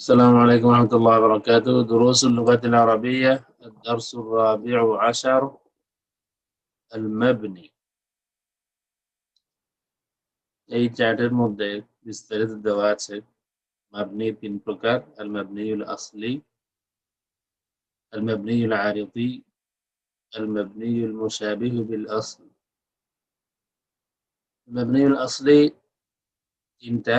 السلام عليكم ورحمة الله وبركاته دروس اللغة العربية الدرس الرابع عشر المبني এই চ্যাটের মধ্যে বিস্তারিত দেওয়া আছে মাবনি তিন প্রকার আল মাবনিউল আসলি আল মাবনিউল আরিদি আল মাবনিউল মুশাবিহ বিল আসল মাবনিউল আসলি তিনটা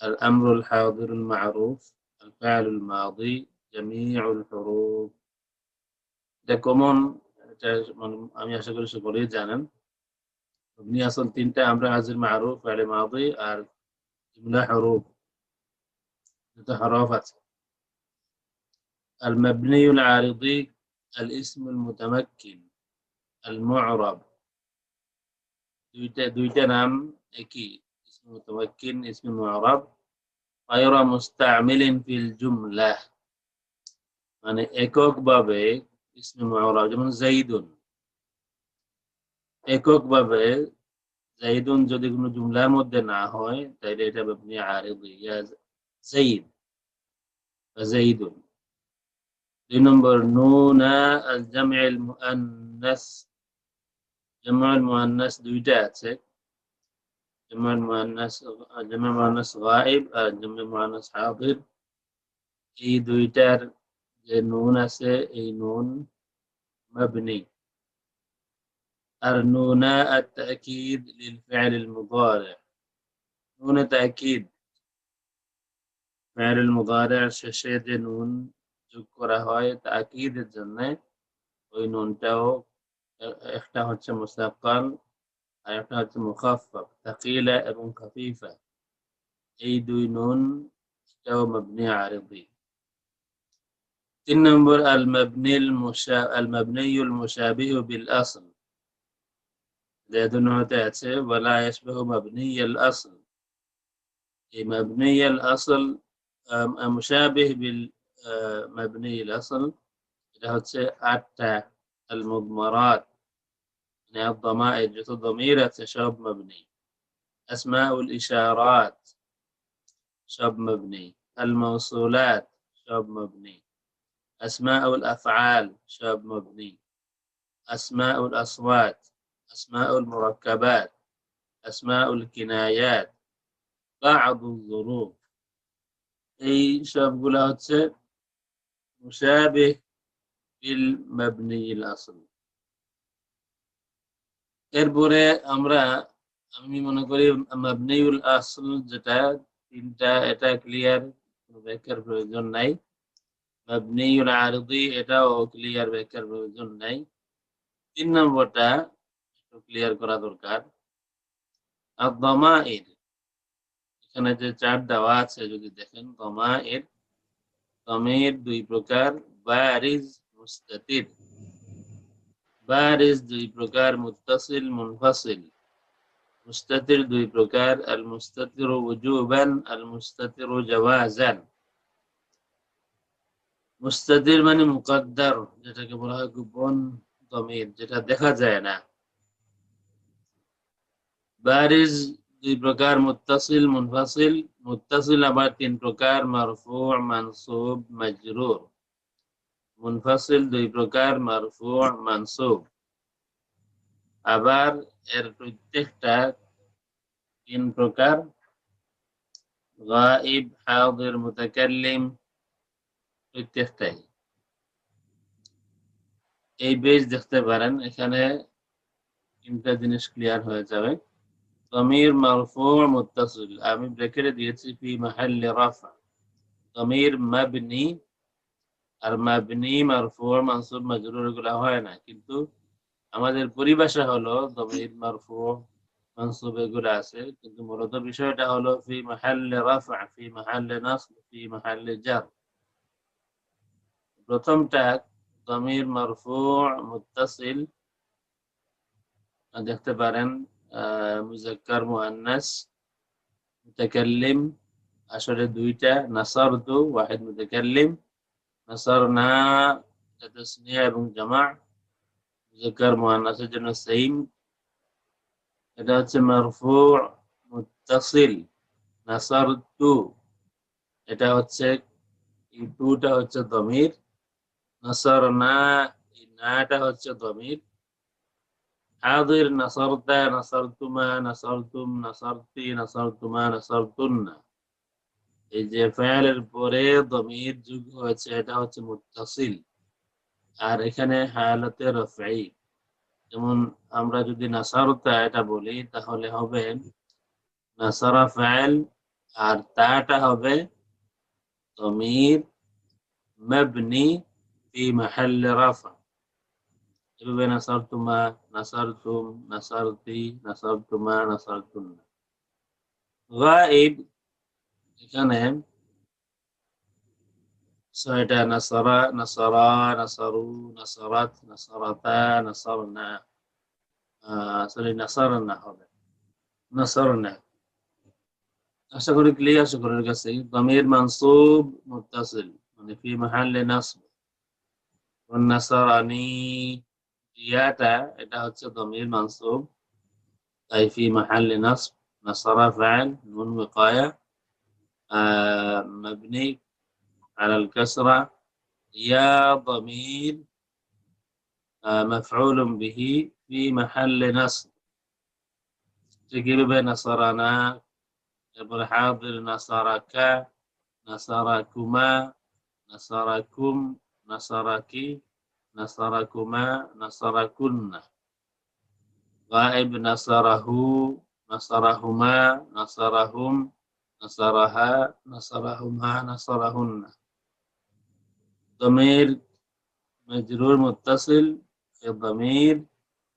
الأمر الحاضر المعروف الفعل الماضي جميع الحروف এটা কমন এটা আমি আশা করি সকলেই জানেন আপনি আসল তিনটা আমরা হাজির মারুফ ফাইলে মাদি আর জুমলা হরুফ যত হরফ আছে المبني العارضي الاسم المتمكن المعرب দুইটা দুইটা নাম একই اسم متمكن اسم معرب غير مستعمل في الجملة মানে এককভাবে ইসমে মুআরাব যেমন জাইদুন এককভাবে জাইদুন যদি কোনো জুমলার মধ্যে না হয় তাহলে এটা আপনি আরিদি ইয়া জাইদ জাইদুন দুই নম্বর নুনা আল জামউল মুআন্নাস জামউল মুআন্নাস দুইটা আছে জামউল মুআন্নাস জামউল মুআন্নাস গায়েব আর জামউল মুআন্নাস হাদির এই দুইটার যে নুন আছে এই নুন مبني النوناء التأكيد للفعل المضارع نون تأكيد فعل المضارع শেষে যে নুন যোগ করা হয় তাকিদের জন্য ওই নুনটাও একটা হচ্ছে মুসাক্কাল أيقات مخفف ثقيلة أبن خفيفة. زيد نون جو مبني عرضي. النمبر المبني المشا... المبني المشابه بالأصل. لأنه تأتي ولا يشبه مبني الأصل. مبني الأصل مشابه بالمبني آه، الأصل. له تأتي المضمرات. الضمائر جت الضمير شاب مبني. أسماء الإشارات شاب مبني. الموصولات شاب مبني. أسماء الأفعال شاب مبني. أسماء الأصوات أسماء المركبات. أسماء الكنايات. بعض الظروف. أي شاب قولها مشابه بالمبني الأصلي. এরপরে আমরা, আমি মনে করি মাবনিউল আসল যেটা, তিনটা, এটা ক্লিয়ার ব্যাখ্যার প্রয়োজন নাই। মাবনিউল আরদি এটাও ক্লিয়ার ব্যাখ্যার প্রয়োজন নাই। তিন নম্বরটা একটু ক্লিয়ার করা দরকার। আর দমা এর এখানে যে চার দেওয়া আছে, যদি দেখেন দমা এর দমের দুই প্রকার, বারিজ, মুস্তাতির। বারিজ দুই প্রকার মুত্তাসিল মুনফাসিল মুস্তাতির দুই প্রকার আল মুস্তাতির উজুবান আল মুস্তাতির জাওয়াজান মুস্তাদির মানে মুকদ্দার যেটাকে বলা হয় গোপন দমির যেটা দেখা যায় না বারিজ দুই প্রকার মুত্তাসিল মুনফাসিল মুত্তাসিল আবার তিন প্রকার মারফু মানসুব মাজরুর মুনফাসিল দুই প্রকার মারফু মানসুব আবার এর প্রত্যেকটা তিন প্রকার গাইব হাদির মুতাকাল্লিম প্রত্যেকটাই এই বেজ দেখতে পারেন, এখানে তিনটা জিনিস ক্লিয়ার হয়ে যাবে। তমির মারফু মুত্তাসিল আমি ব্রেকেটে দিয়েছি, ফি মাহাল্লি রাফা। তমির মাবনি আর মাবনি মারফুর মানসুব মাজরুর এগুলো হয় না। কিন্তু আমাদের পরিভাষা হলো দমির মারফু মানসুব এগুলো আছে। কিন্তু মূলত বিষয়টা হলো ফি মাহাল্লে রাফা ফি মাহাল্লে নাসব, ফি মাহাল্লে জার প্রথমটা দমির মারফু মুত্তাসিল দেখতে পারেন মুজাক্কার মুআন্নাস মুতাকাল্লিম। আসলে দুইটা, নাসারতু, ওয়াহিদ, মুতাকাল্লিম। নাসারনা এবং জামা মুজাক্কার মুআন্নাসের জন্য সাইম এটা হচ্ছে মারফু, মুত্তাসিল, নাসারতু। এটা হচ্ছে, এই টুটা হচ্ছে দমির। নাসার না এই নাটা হচ্ছে দমির। হাদির নাসারতা, নাসারতুমা, নাসারতুম, নাসারতি, নাসারতুমা, নাসারতুন্না। এই যে ফায়ালের পরে দমির যুগ হয়েছে, এটা হচ্ছে মুতাসিল আর এখানে হায়ালতে রফাই। যেমন আমরা যদি নাসারতা এটা বলি, তাহলে হবে নাসারা ফায়াল আর তাটা হবে দমির মাবনি ফি মাহাল রাফা। এভাবে নাসারতুমা, নাসারতুম, নাসারতি, নাসারতুমা, নাসারতুন্না। গাইব এখানে ছয়টা নাসারা নাসারা নাসারু নাসারাত নাসারাতা নাসারনা সরি নাসারনা হবে নাসারনা আশা করি ক্লিয়ার সকলের কাছে দমির মানসুব মুত্তাসিল মানে ফি মাহাল্লে নাসব নাসারানি ইয়াটা এটা হচ্ছে দমির মানসুব তাই ফি মাহাল্লে নাসব নাসারা ফাইল নুন ওয়াকায়া مبني على الكسرة يا ضمير آه، مفعول به في محل نصب. تقريب نصرنا ابن حاضر نصرك نصركما نصركم نصرك نصركما نصركن. غائب نصره نصرهما نصرهم. নাসারাহা নাসারাহুমা নাসারাহুন্না ضمير مجرور متصل الضمير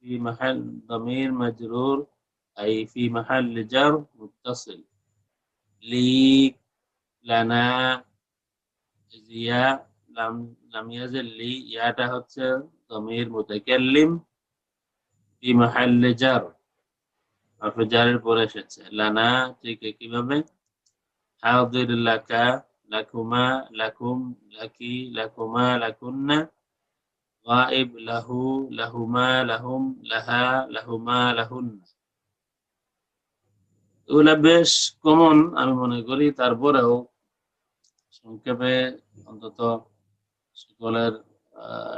في محل ضمير مجرور أي في محل جر متصل লি লানা জিয়া লাম লাম ইয়াজিল লি ইয়াটা হচ্ছে দমির মুতাকাল্লিম ফি মাহাল্লি জার হারফে জারের পরে এসেছে লানা ঠিক কিভাবে হাদির লাকা লাকুমা লাকুম লাকি লাকুমা লাকুন্না গায়েব লাহু লাহুমা লাহুম লাহা লাহুমা লাহুন্না এগুলা বেশ কমন আমি মনে করি, তারপরেও সংক্ষেপে অন্তত সকলের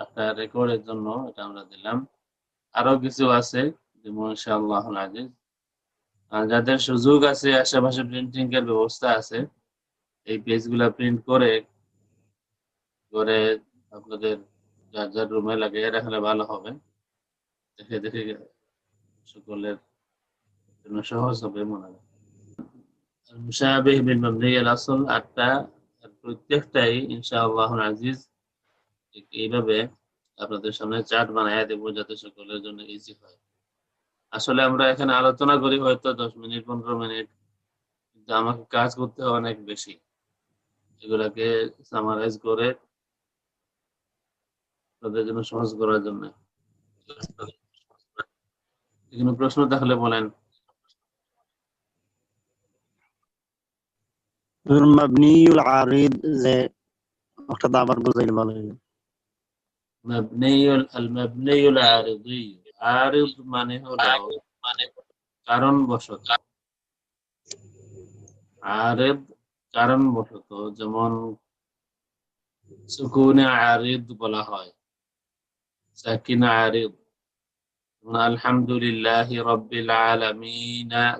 একটা রেকর্ডের জন্য এটা আমরা দিলাম। আরও কিছু আছে, যেমন ইনশাআল্লাহ আজিজ যাদের সুযোগ আছে, আশেপাশে প্রিন্টিং এর ব্যবস্থা আছে, এই পেজগুলা প্রিন্ট করে করে আপনাদের যার যার রুমে লাগিয়ে রাখলে ভালো হবে। দেখে দেখে সকলের জন্য সহজ হবে মনে হয়। আসল প্রত্যেকটাই আজিজ। এইভাবে আপনাদের সামনে চার্ট বানায় দেবো যাতে সকলের জন্য ইজি হয়। আসলে আমরা এখানে আলোচনা করি হয়তো দশ মিনিট পনেরো মিনিট কিন্তু আমাকে কাজ করতে হয় অনেক বেশি। এগুলাকে সামারাইজ করে তাদের জন্য সহজ করার জন্য। কোনো প্রশ্ন তাহলে বলেন। মাবনিউল আরিদ যে ওটা আবার বুঝাইলে ভালো হবে মাবনিউল আল মাবনিউল আরিদি। আর মানে হলো কারণ বশত কারণ বশত যেমন সুকুনে আরিদ বলা হয় সাকিন আরিদ। আলহামদুলিল্লাহ রব্বিল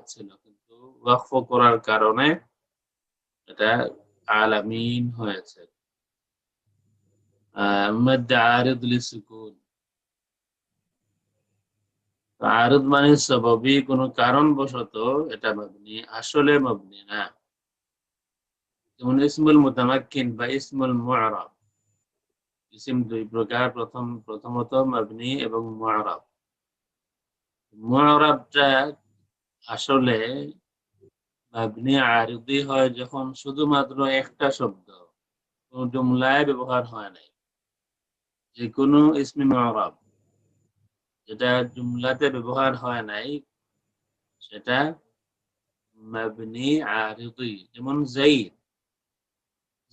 ছিল কিন্তু ওয়াকফ করার কারণে এটা আলামিন হয়েছে। মধ্যে আরিদুল সুকুন আরদ মানে সবাবি কোনো কারণ বশত এটা মাবনি, আসলে মাবনি না। যেমন ইসমুল মুতামাক্কিন বা ইসমুল মুআরাব ইসিম দুই প্রকার, প্রথম, প্রথমত মাবনি এবং মুআরাব মুআরাবটা আসলে মাবনি আরদি হয় যখন শুধুমাত্র একটা শব্দ, কোনো জুমলায় ব্যবহার হয় নাই। যে কোনো ইসমি মুআরাব যেটা জুমলাতে ব্যবহার হয় নাই, সেটা মাবনি আরিদি যেমন জাইদ।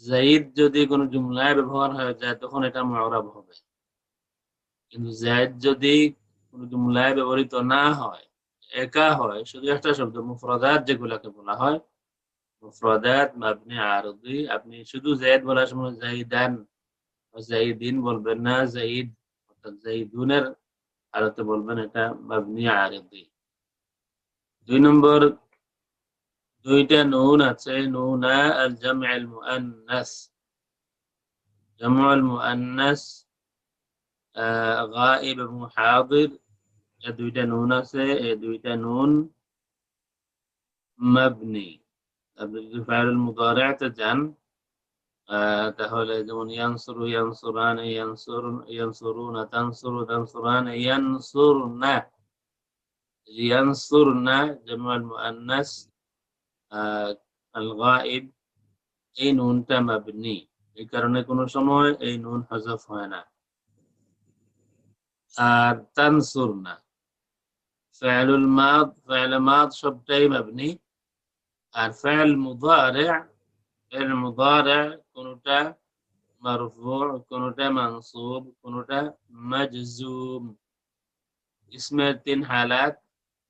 জাইদ যদি কোনো জুমলায় ব্যবহার হয়ে যায় তখন এটা মুআরাব হবে। কিন্তু জাইদ যদি কোনো জুমলায় ব্যবহৃত না হয়, একা হয় শুধু একটা শব্দ মুফরাদাত যেগুলাকে বলা হয়, মুফরাদাত, মাবনি আরদি আপনি শুধু জায়েদ বলার সময় জাইদান জাইদিন বলবেন না, জাইদ অর্থাৎ জাইদুনের আরতে বলবেন এটা মাবনি আরদি দুই নম্বর দুইটা নুন আছে নুনা আল জামআ আল মুআন্নাস জামআ আল মুআন্নাস আহ, গায়েব এবং হাদির এই দুইটা নুন আছে এই দুইটা নুন মাবনি আপনি যদি ফাইলুল মুদারি'তে যান আহ, তাহলে যেমন ইয়ানসুরু ইয়ানসুরান ইয়ানসুরুন ইয়ানসুরুনা তানসুরু তানসুরান ইয়ানসুরনা ইয়ানসুরনা জামআ আল মুআন্নাস আহ, আল গায়েব এই নুনটা মাবনি এই কারণে কোনো সময় এই নুন হযফ হয় না আর তানসুরনা ফেলুল মাদ ফেল মাদ সবটাই মাবনি আর ফেল মুদারে ফেল মুদারে কোনটা মারফু কোনটা মানসুব কোনটা মাজজুম ইসমের তিন হালাত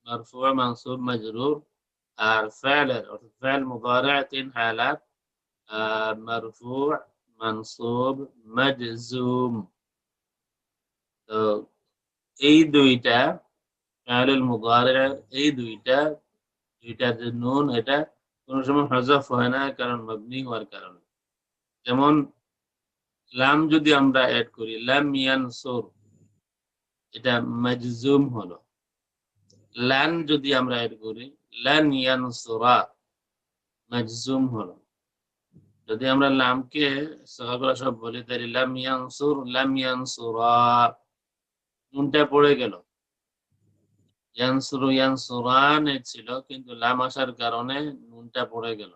মারফু মানসুব মাজরুর আর ফেলের অর্থাৎ ফেল মুদারে তিন হালাত আর মারফু মানসুব মাজজুম তো এই দুইটা ফেলুল মুদারে এই দুইটা, দুইটার যে নুন, এটা কোনো সময় হজফ হয় না, কারণ মাবনি হওয়ার কারণে। যেমন, লাম যদি আমরা অ্যাড করি, লাম ইয়ানসুর, এটা মাজজুম হলো। লান যদি আমরা অ্যাড করি, লান ইয়ান সোরা মাজজুম হলো। যদি আমরা লামকে সকালবেলা সব বলি, তাহলে লাম ইয়ানসুর, লাম ইয়ান সোরা নুনটা পড়ে গেল। ইয়ানসুরু ইয়ানসুরান ছিল, কিন্তু লাম আসার কারণে নুনটা পড়ে গেল।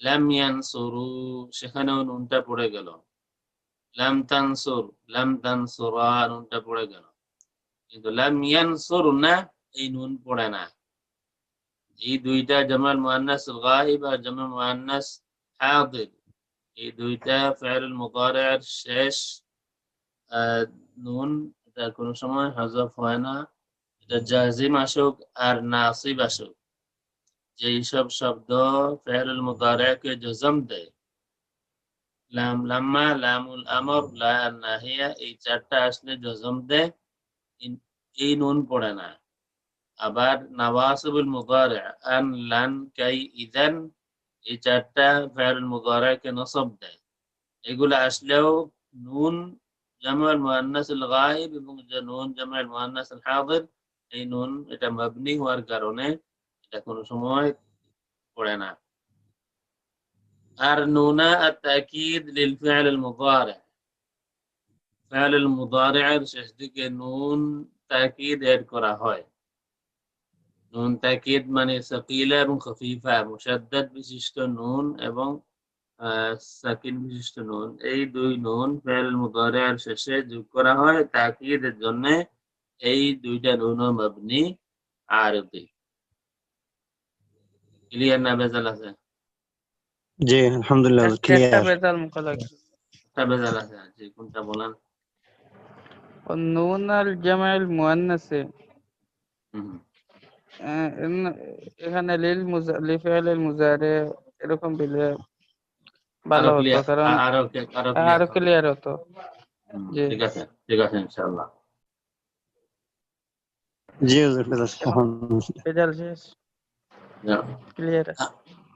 লাম ইয়ানসুরু, সেখানেও নুনটা পড়ে গেল। লাম তানসুর, লাম তানসুরা, নুনটা পড়ে গেল। কিন্তু লাম ইয়ানসুর না, এই নুন পড়ে না। এই দুইটা জামাল মুআন্নাস গায়ব আর জামাল মুআন্নাস হাদির এই দুইটা ফি'ল মুদারি'র শেষ নুন, এটা কোনো সময় হযফ হয় না। এটা জাজিম আসুক আর নাসিব আসুক। যেই সব শব্দ ফেরুল মুদারি'কে জজম দেয় লাম লাম্মা লামুল আমর লা নাহিয়া, এই চারটা আসলে জজম দেয় এই নুন পড়ে না। আবার নওয়াসিবুল মুদারি' আন লান কাই ইদান, এই চারটা ফেরুল মুদারি'কে নসব দেয় এগুলো আসলেও নুন জামাল মুআন্নাস আল গায়েব এবং নুন জামাল মুআন্নাস হাদির এই নুন এটা মাবনি হওয়ার কারণে এটা কোনো সময় পড়ে না। আর নুনা আর তাকিদ লিল ফিআল আল মুদারি। ফিআল আল মুদারি শেষ দিকে নুন তাকিদ এড করা হয়। নুন তাকিদ মানে সাকিলা এবং খফিফা, মুশাদ্দাদ বিশিষ্ট নুন এবং সাকিন বিশিষ্ট নুন। এই দুই নুন ফিআল মুদারি এর শেষে যোগ করা হয় তাকিদের জন্য। এই দুইটা নুন মাবনি আরদি ক্লিয়ার না বেজাল আছে? জি আলহামদুলিল্লাহ ক্লিয়ার মুখলাক। বেজাল আছে জি কোনটা বলেন? নুন আল মুআন্নাসে এখানে লিল মুজা- লিফিআল মুজারে এরকম দিলে ভালো আরও হতো clear, কারণ আরও clear, আরও আরও clear হবে। ক্লিয়ার হতো। ঠিক আছে ঠিক আছে ইনশাআল্লাহ। জি রেজাল্ট শেষ ক্লিয়ার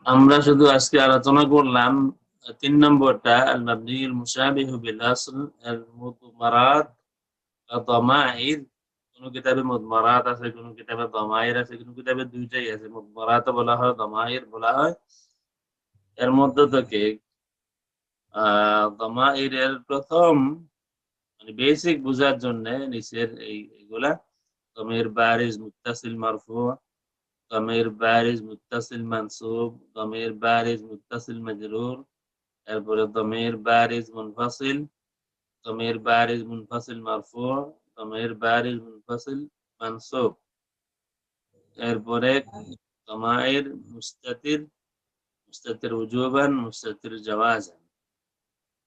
আমরা শুধু আজকে আলোচনা করলাম তিন নম্বরটা আল মাবনি আল মুশাবিহু বিল আসল আল মুদমারাত দামাইর কোন কিতাবে মুদমারাত আছে কোন কিতাবে দামাইর আছে কোন কিতাবে দুইটাই আছে। মুদমারাত বলা হয় দামাইর বলা হয়। এর মধ্যে থেকে আহ দামাইরের প্রথম মানে বেসিক বোঝার জন্য নিচের এই এগুলা দমের বারিজ মুত্তাসিল মারফু ضمير بارز متصل منصوب ضمير بارز متصل مجرور এরপরে ضمير بارز منفصل ضمير بارز منفصل مرفوع ضمير بارز منفصل منصوب এরপরে ضمائر مستتر مستتر وجوبا مستتر جوازا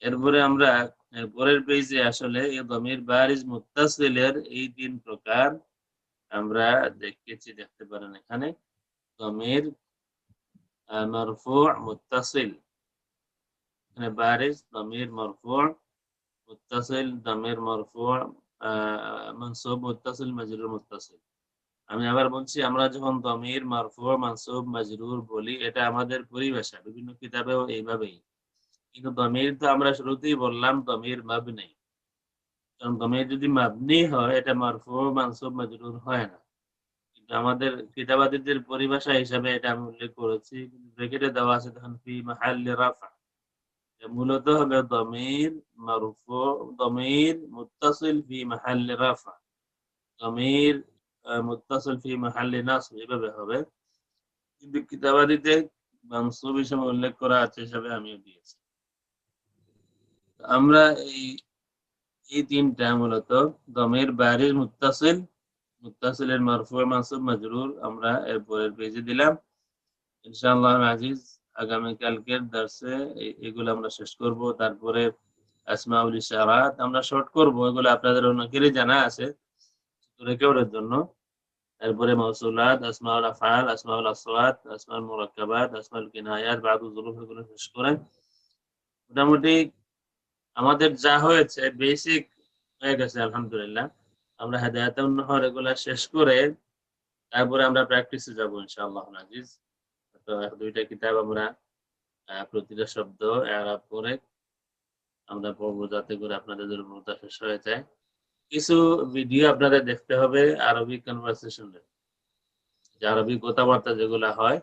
এরপরে আমরা এর পরের পেজে আসলে এই ضمير بارز মুত্তাসিলের এই তিন প্রকার আমরা দেখেছি, দেখতে পারেন এখানে। দমের মারফু' মুত্তাসিল। এখানে মানসুব মুত্তাসিল, মাজরুর মুত্তাসিল। আমি আবার বলছি, আমরা যখন দমির মারফু' মানসুব, মাজরুর বলি, এটা আমাদের পরিভাষা। বিভিন্ন কিতাবেও এইভাবেই। কিন্তু দমির তো আমরা শুরুতেই বললাম দমির মাবনি কারণ যদি মাবনি হয়, এটা মারফু হয় না। কিন্তু আমাদের কিতাবাদীদের পরিভাষা হিসাবে এটা আমি উল্লেখ করেছি ব্রেকেটে দেওয়া আছে তখন ফি মাহাল্লি রাফা। মূলত হবে দমির মারফু দমির ফি মাহাল্লি রাফা। দমির ফি মাহাল্লি এভাবে হবে। কিন্তু কিতাবাদীতে হিসেবে উল্লেখ করা আছে হিসাবে আমিও দিয়েছি। আমরা এই এই তিনটা মূলত দমের বাড়ির মুত্তাসিল, মুত্তাসিলের মারফু মানসুব মাজরুর আমরা এর পরের পেজে দিলাম। ইনশাআল্লাহ আজিজ, আগামী কালকের দার্সে এগুলো আমরা শেষ করব। তারপরে আসমাউল ইশারাত আমরা শর্ট করব। এগুলো আপনাদের অনেকেরই জানা আছে রেকর্ডের জন্য। তারপরে মৌসুলাত আসমাউল আফআল, আসমাউল আসওয়াত, আসমাউল মুরাক্কাবাত, আসমাউল কিনায়াত, বাদু জুরুফ এগুলো শেষ করেন মোটামুটি আমাদের যা হয়েছে বেসিক হয়ে গেছে, আলহামদুলিল্লাহ। আমরা হেদায়ত উন্নহর এগুলা শেষ করে তারপরে আমরা প্র্যাকটিসে যাব, ইনশাআল্লাহ আজিজ তো দুইটা কিতাব আমরা প্রতিটা শব্দ, এরাব করে আমরা পড়ব যাতে করে আপনাদের দুর্বলতা শেষ হয়ে যায়। কিছু ভিডিও আপনাদের দেখতে হবে আরবি কনভারসেশনের যে আরবি কথাবার্তা যেগুলা হয়,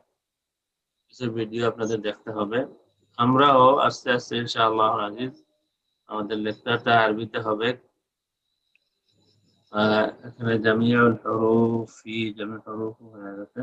কিছু ভিডিও আপনাদের দেখতে হবে। আমরাও আস্তে আস্তে, ইনশাআল্লাহ আজিজ আমাদের লেকচারটা আরবিতে হবে। এখানে জামিয়া হরুফ জামিউল হরুফ হয়ে গেছে।